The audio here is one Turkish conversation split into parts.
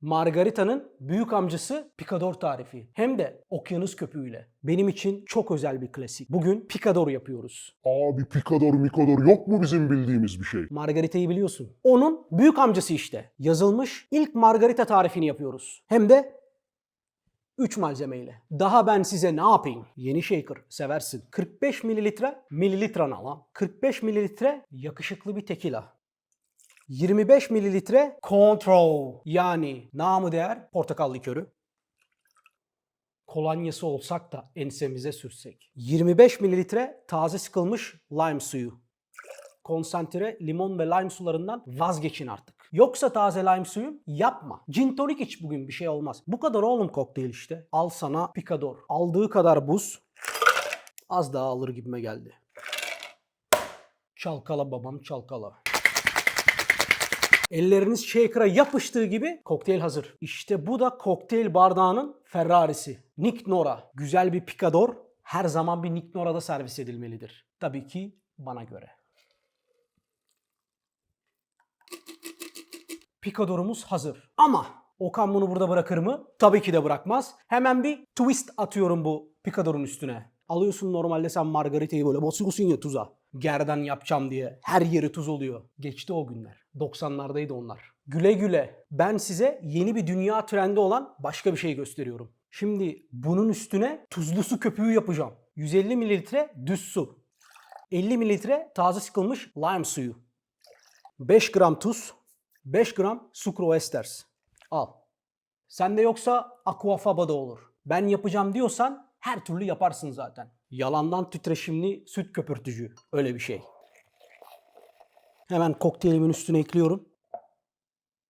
Margarita'nın büyük amcası Picador tarifi. Hem de okyanus köpüğüyle. Benim için çok özel bir klasik. Bugün Picador yapıyoruz. Abi pikador mikador yok mu bizim bildiğimiz bir şey? Margarita'yı biliyorsun. Onun büyük amcası işte. Yazılmış ilk Margarita tarifini yapıyoruz. Hem de 3 malzemeyle. Daha ben size ne yapayım? Yeni shaker seversin. 45 mililitre mililitran al. 45 mililitre yakışıklı bir tekila. 25 mililitre control yani namı değer portakal likörü. Kolonyası olsak da ensemize sürsek. 25 mililitre taze sıkılmış lime suyu konsantre limon ve lime sularından vazgeçin artık. Yoksa taze lime suyu yapma. Gin tonic iç bugün bir şey olmaz. Bu kadar oğlum kokteyl işte. Al sana picador. Aldığı kadar buz. Az daha alır gibime geldi. Çalkala babam çalkala. Elleriniz shaker'a yapıştığı gibi kokteyl hazır. İşte bu da kokteyl bardağının Ferrari'si. Nick Nora. Güzel bir picador her zaman bir Nick Nora'da servis edilmelidir. Tabii ki bana göre. Picador'umuz hazır. Ama Okan bunu burada bırakır mı? Tabii ki de bırakmaz. Hemen bir twist atıyorum bu Picador'un üstüne. Alıyorsun normalde sen margaritayı böyle basıyorsun ya tuza. Gerdan yapacağım diye. Her yeri tuz oluyor. Geçti o günler. 90'lardaydı onlar. Güle güle. Ben size yeni bir dünya trendi olan başka bir şey gösteriyorum. Şimdi bunun üstüne tuzlu su köpüğü yapacağım. 150 mililitre düz su. 50 mililitre taze sıkılmış lime suyu. 5 gram tuz, 5 gram sucroesters. Al. Sende yoksa aquafaba da olur. Ben yapacağım diyorsan her türlü yaparsın zaten. Yalandan titreşimli süt köpürtücü. Öyle bir şey. Hemen kokteylimin üstüne ekliyorum.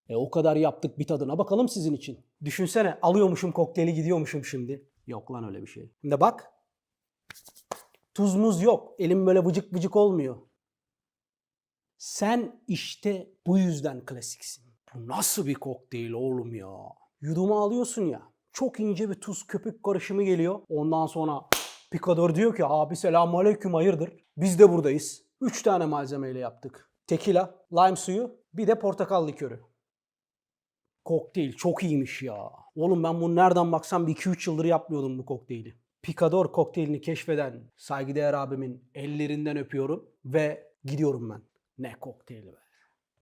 E o kadar yaptık bir tadına bakalım sizin için. Düşünsene alıyormuşum kokteyli gidiyormuşum şimdi. Yok lan öyle bir şey. Şimdi bak. Tuz muz yok. Elim böyle vıcık vıcık olmuyor. Sen işte bu yüzden klasiksin. Bu nasıl bir kokteyl oğlum ya? Yudumu alıyorsun ya. Çok ince bir tuz köpük karışımı geliyor. Ondan sonra Picador diyor ki abi selamünaleyküm hayırdır? Biz de buradayız. 3 tane malzemeyle yaptık. Tekila, lime suyu, bir de portakal likörü. Kokteyl çok iyiymiş ya. Oğlum ben bunu nereden baksam bir 2-3 yıldır yapmıyordum bu kokteyli. Picador kokteylini keşfeden saygıdeğer abimin ellerinden öpüyorum ve gidiyorum ben. Ne kokteyli be.